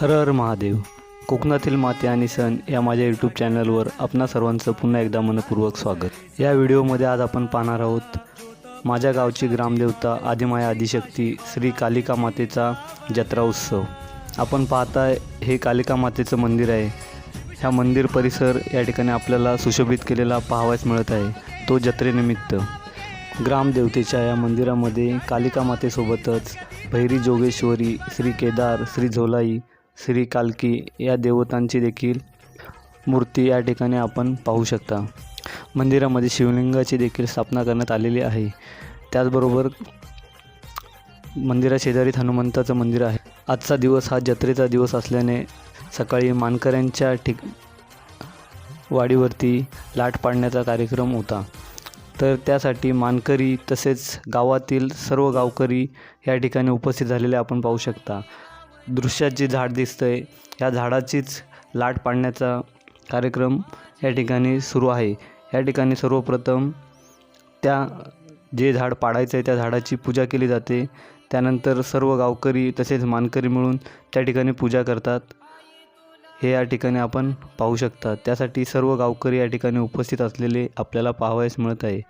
हर हर महादेव. कोकणातील माते आणि सण या माझ्या यूट्यूब चॅनलवर आपणा सर्वांचं पुन्हा एकदा मनपूर्वक स्वागत. या व्हिडिओमध्ये आज आपण पाहणार आहोत माझ्या गावची ग्रामदेवता आदिमाया आदिशक्ती श्री कालिका मातेचा जत्रा उत्सव. आपण पाहता हे कालिका मातेचं मंदिर आहे. ह्या मंदिर परिसर या ठिकाणी आपल्याला सुशोभित केलेला पाहावयास मिळत आहे. तो जत्रेनिमित्त. ग्रामदेवतेच्या या मंदिरामध्ये कालिका मातेसोबतच भैरी जोगेश्वरी श्री केदार श्री झोलाई श्री कालकी या देवतांची देखील मूर्ती या ठिकाणी आपण पाहू शकता. मंदिरामध्ये शिवलिंगाची देखील स्थापना करण्यात आलेली आहे. त्याचबरोबर मंदिराशेजारीत हनुमंताचं मंदिर आहे. आजचा दिवस हा जत्रेचा दिवस असल्याने सकाळी मानकऱ्यांच्या ठिक वाडीवरती लाट पाडण्याचा कार्यक्रम होता. तर त्यासाठी मानकरी तसेच गावातील सर्व गावकरी या ठिकाणी उपस्थित झालेले आपण पाहू शकता. दृश्यात जे झाड दिसतंय या झाडाचीच लाट पाडण्याचा कार्यक्रम या ठिकाणी सुरू आहे. या ठिकाणी सर्वप्रथम त्या जे झाड पाडायचं आहे त्या झाडाची पूजा केली जाते. त्यानंतर सर्व गावकरी तसेच मानकरी मिळून त्या ठिकाणी पूजा करतात. हे या ठिकाणी आपण पाहू शकता. त्यासाठी सर्व गावकरी या ठिकाणी उपस्थित असलेले आपल्याला पाहावयास मिळत आहे.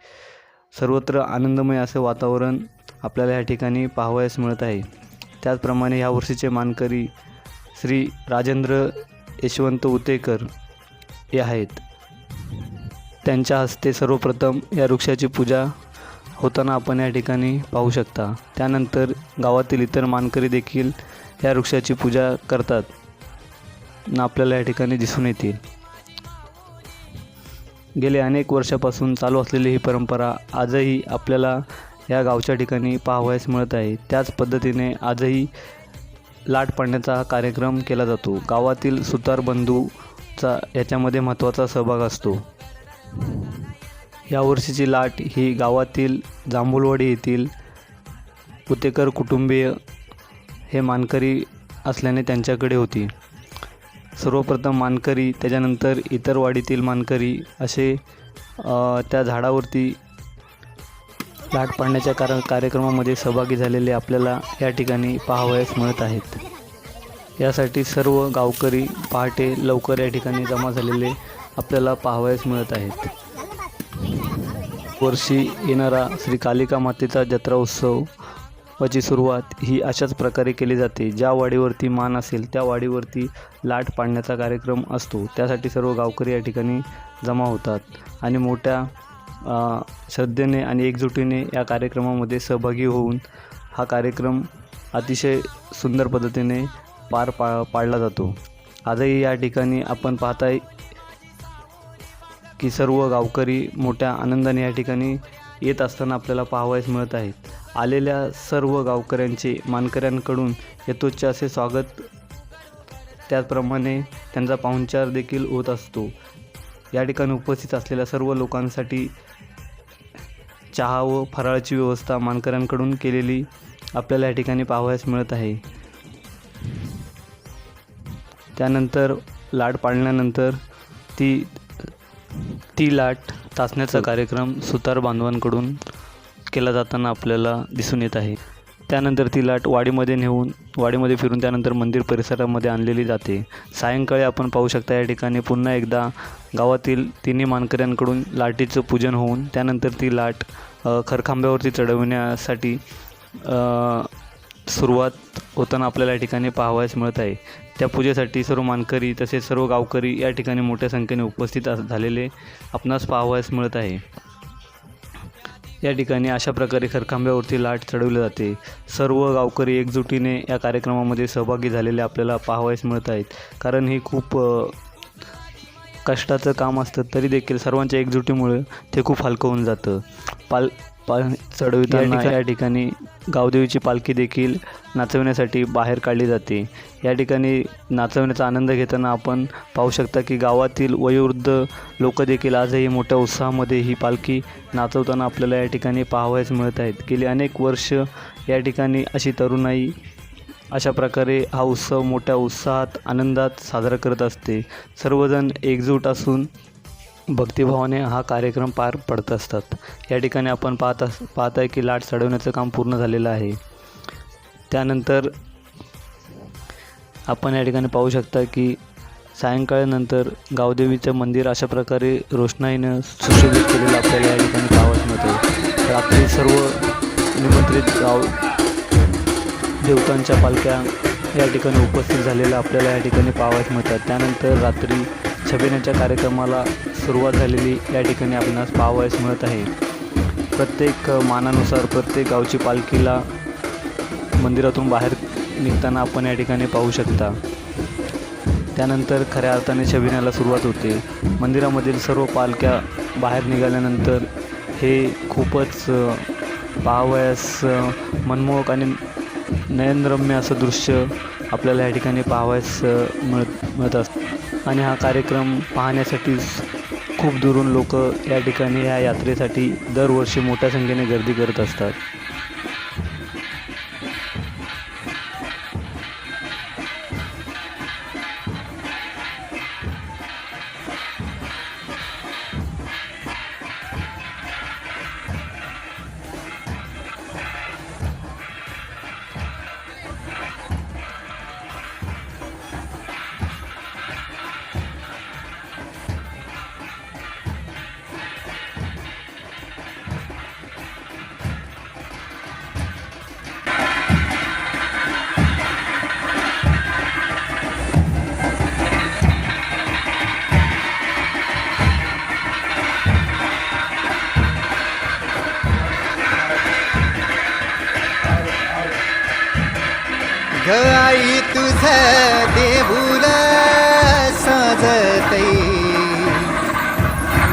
सर्वत्र आनंदमय असं वातावरण आपल्याला या ठिकाणी पाहावयास मिळत आहे. त्याचप्रमाणे ह्या वर्षीचे मानकरी श्री राजेंद्र यशवंत उतेकर हे आहेत. त्यांच्या हस्ते सर्वप्रथम या वृक्षाची पूजा होताना आपण या ठिकाणी पाहू शकता. त्यानंतर गावातील इतर मानकरी देखील या वृक्षाची पूजा करतात. ना आपल्याला या ठिकाणी दिसून येतील. गेले अनेक वर्षापासून चालू असलेली ही परंपरा आजही आपल्याला या गावच्या ठिकाणी पाहावयास मिळत आहे. त्याच पद्धतीने आजही लाट पाडण्याचा हा कार्यक्रम केला जातो. गावातील सुतार बंधूचा याच्यामध्ये महत्त्वाचा सहभाग असतो. यावर्षीची लाट ही गावातील जांभूलवाडी येथील पुतेकर कुटुंबीय हे मानकरी असल्याने त्यांच्याकडे होती. सर्वप्रथम मानकरी त्याच्यानंतर इतर वाडीतील मानकरी असे त्या झाडावरती लाट पाडण्याच्या कार कार्यक्रमामध्ये सहभागी झालेले आपल्याला या ठिकाणी पाहावयास मिळत आहेत. यासाठी सर्व गावकरी पहाटे लवकर या ठिकाणी जमा झालेले आपल्याला पाहावयास मिळत आहेत. वर्षी येणारा श्री कालिका मातेचा जत्रा उत्सव वाची सुरुवात ही अशाच प्रकारे केली जाते. ज्या वाडीवरती मान असेल त्या वाडीवरती लाट पाडण्याचा कार्यक्रम असतो. त्यासाठी सर्व गावकरी या ठिकाणी जमा होतात. आणि मोठ्या श्रद्धेने आणि एकजुटीने या कार्यक्रमामध्ये सहभागी होऊन हा कार्यक्रम अतिशय सुंदर पद्धतीने पार पा पाडला जातो. आजही या ठिकाणी आपण पाहताय की सर्व गावकरी मोठ्या आनंदाने या ठिकाणी येत असताना आपल्याला पाहावयास मिळत आहेत. आलेल्या सर्व गावकऱ्यांचे मानकऱ्यांकडून यथोच्च असे स्वागत. त्याचप्रमाणे त्यांचा पाहुणचार देखील होत असतो. या ठिकाणी उपस्थित असलेल्या सर्व लोकांसाठी चहा व फराळाची व्यवस्था मानकऱ्यांकडून केलेली आपल्याला या ठिकाणी पाहावयास मिळत आहे. त्यानंतर लाट पाडल्यानंतर ती ती लाट तासण्याचा कार्यक्रम सुतार बांधवांकडून केला जाताना आपल्याला दिसून येत आहे. त्यानंतर ती लाट वाडीमध्ये नेऊन वाडीमध्ये फिरून त्यानंतर मंदिर परिसरामध्ये आणलेली जाते. सायंकाळी आपण पाहू शकता या ठिकाणी पुन्हा एकदा गावातील तिन्ही मानकऱ्यांकडून लाटीचं पूजन होऊन त्यानंतर ती लाट खरखांब्यावरती चढवण्यासाठी सुरुवात होताना आपल्याला या ठिकाणी पाहावयास मिळत आहे. त्या पूजेसाठी सर्व मानकरी तसेच सर्व गावकरी या ठिकाणी मोठ्या संख्येने उपस्थित अस- झालेले आपणास पाहावयास मिळत आहे. या ठिकाणी अशा प्रकारे खरखांब्यावरती लाट चढवली जाते. सर्व गावकरी एकजुटीने या कार्यक्रमामध्ये सहभागी झालेले आपल्याला पाहावयास मिळत आहेत. कारण हे खूप कष्टाचं काम असतं तरी देखील सर्वांच्या एकजुटीमुळे ते खूप हलकं होऊन जातं. पाल पाल चढविताना या ठिकाणी गावदेवीची पालखी देखील नाचवण्यासाठी बाहेर काढली जाते. या ठिकाणी नाचवण्याचा आनंद घेताना आपण पाहू शकता की गावातील वयोवृद्ध लोक देखील आजही मोठ्या उत्साहामध्ये ही पालखी नाचवताना आपल्याला या ठिकाणी पाहावयास मिळत आहेत. गेली अनेक वर्ष या ठिकाणी अशी तरुणाई अशा प्रकारे हा उत्सव मोठ्या उत्साहात आनंदात साजरा करत असते. सर्वजण एकजूट असून भक्तिभावाने हा कार्यक्रम पार पडत असतात. या ठिकाणी आपण पाहत अस पाहत आहे की लाट चढवण्याचं काम पूर्ण झालेलं आहे. त्यानंतर आपण या ठिकाणी पाहू शकता की सायंकाळनंतर गावदेवीचं मंदिर अशा प्रकारे रोषणाईनं सुशोभित केलेलं आपल्याला या ठिकाणी पाहावयास मिळतं रात्री सर्व निमंत्रित गाव देवतांच्या पालख्या या ठिकाणी उपस्थित झालेल्या आपल्याला या ठिकाणी पाहावयास मिळतात. त्यानंतर रात्री छबिनाच्या कार्यक्रमाला सुरुवात झालेली या ठिकाणी आपणास पाहावयास मिळत आहे. प्रत्येक मानानुसार प्रत्येक गावची पालखीला मंदिरातून बाहेर निघताना आपण या ठिकाणी पाहू शकता. त्यानंतर खऱ्या अर्थाने छबिण्याला सुरुवात होते. मंदिरामधील सर्व पालख्या बाहेर निघाल्यानंतर हे खूपच पाहावयास मनमोहक आणि नयनरम्य असं दृश्य आपल्याला या ठिकाणी पाहावयास मिळत मिळत असतं. आणि हा कार्यक्रम पाहण्यासाठी खूप दुरून लोक या ठिकाणी या यात्रेसाठी दरवर्षी मोठ्या संख्येने गर्दी करत असतात. ग आई तुझ देऊल सजतई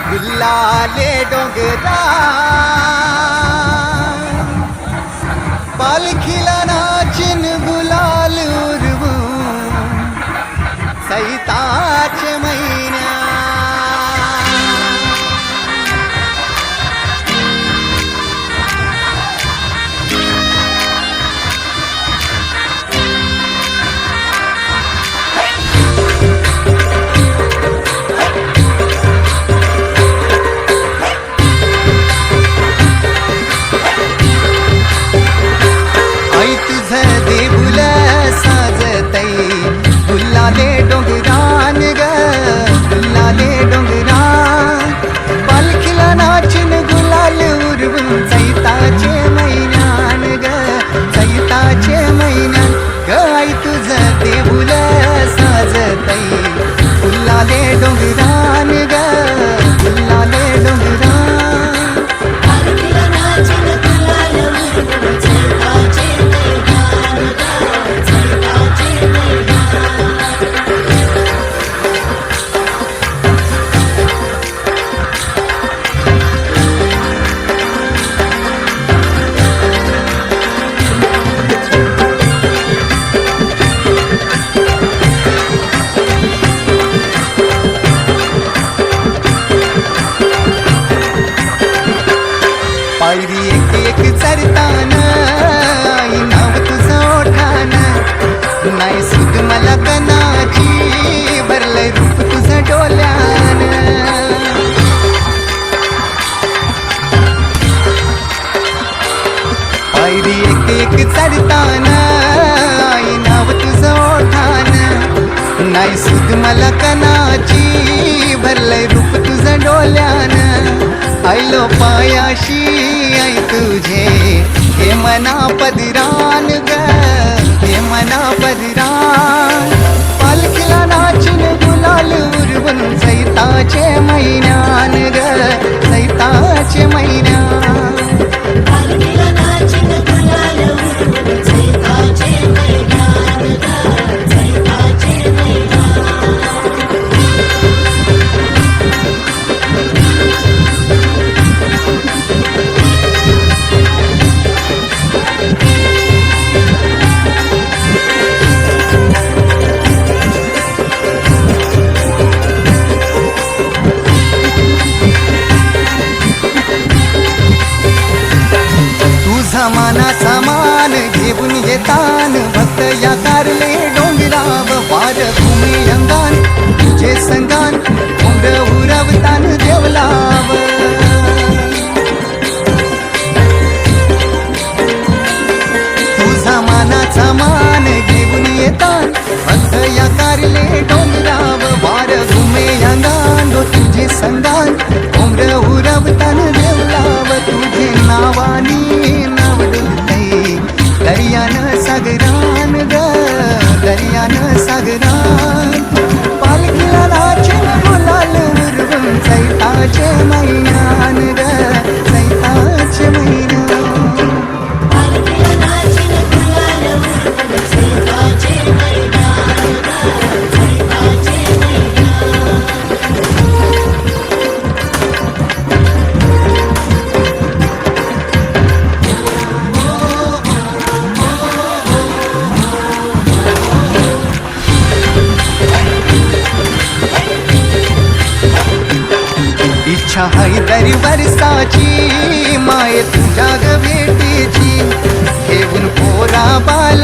गुल्लाले डोंगरा. पालखीला नाचिन गुलाल उरवू सैताचे महिने मलकनाची भरलंय रूप तुझं डोल्यान आयलो पायाशी आई तुझे. हे मना पदिरान ग हे मना पदिरान. पालखीला नाचून गुलाल उरवून सैताचे मैनान सामान घेऊन येतान भक्त या कारले डोंगराव वार तुम्ही अंगान तुझे संगान उंड उरवतान देवलाव. तुझा मानाचा मान घेऊन येतान भक्त या कारले डोंगराव वार तुम्ही अंगान तुझे संगान भोंग उरवतान सारी बरसाची माय तुझ्या ग भेटीची. घेऊन पोरा बाला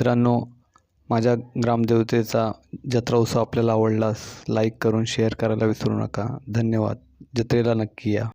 मित्रांनो माझ्या ग्रामदेवतेचा जत्रा उत्सव आपल्याला आवडलास लाईक करून शेअर करायला विसरू नका. धन्यवाद. जत्रेला नक्की या.